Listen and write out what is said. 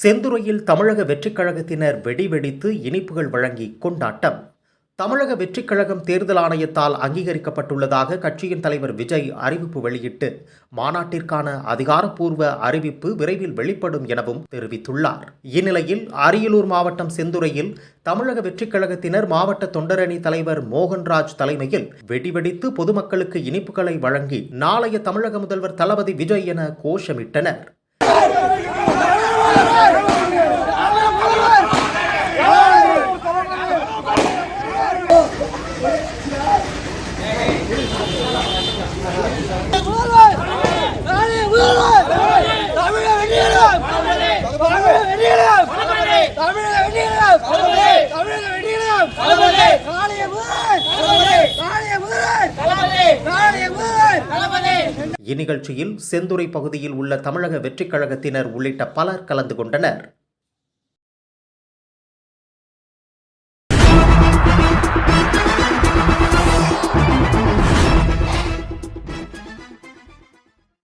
செந்துறையில் தமிழக வெற்றிக் கழகத்தினர் வெடி வெடித்து இனிப்புகள் வழங்கி கொண்டாட்டம். தமிழக வெற்றிக் கழகம் தேர்தல் ஆணையத்தால் அங்கீகரிக்கப்பட்டுள்ளதாக கட்சியின் தலைவர் விஜய் அறிவிப்பு வெளியிட்டு மாநாட்டிற்கான அதிகாரப்பூர்வ அறிவிப்பு விரைவில் வெளிப்படும் எனவும் தெரிவித்துள்ளார். இந்நிலையில் அரியலூர் மாவட்டம் செந்துறையில் தமிழக வெற்றிக் கழகத்தினர் மாவட்ட தொண்டரணி தலைவர் மோகன்ராஜ் தலைமையில் வெடிவெடித்து பொதுமக்களுக்கு இனிப்புகளை வழங்கி நாளைய தமிழக முதல்வர் தளபதி விஜய் என கோஷமிட்டனர் முதல்வர் நாளை முதல்வர் தமிழக வெற்றியிடம் தமிழக வெற்றியிடம் தமிழக வெற்றியிடம் தமிழக வெற்றியிடம் நாளைய முதல்வர் நாளைய முதல்வர் நாளைய முதல்வர் இந்நிகழ்ச்சியில் செந்துறை பகுதியில் உள்ள தமிழக வெற்றிக் கழகத்தினர் உள்ளிட்ட பலர் கலந்து கொண்டனர்.